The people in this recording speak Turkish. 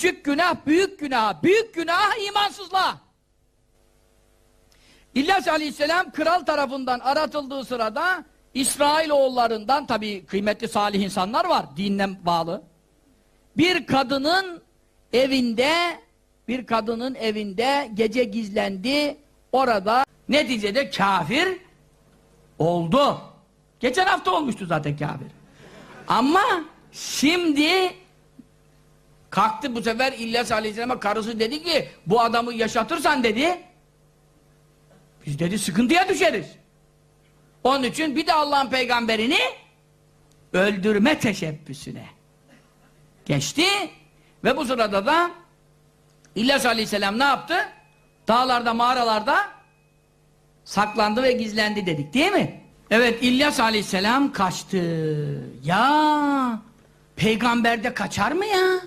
Küçük günah, büyük günah, büyük günah imansızlığa. İlyas Aleyhisselam kral tarafından aratıldığı sırada İsrailoğullarından tabi kıymetli salih insanlar var dinle bağlı. Bir kadının evinde bir kadının evinde gece gizlendi. Orada neticede kafir oldu. Geçen hafta olmuştu zaten kafir. Ama şimdi kalktı bu sefer İlyas Aleyhisselam'a karısı dedi ki bu adamı yaşatırsan dedi biz dedi sıkıntıya düşeriz. Onun için bir de Allah'ın peygamberini öldürme teşebbüsüne geçti ve bu sırada da İlyas Aleyhisselam ne yaptı? Dağlarda, mağaralarda saklandı ve gizlendi dedik değil mi? Evet İlyas Aleyhisselam kaçtı. Ya peygamberde kaçar mı ya?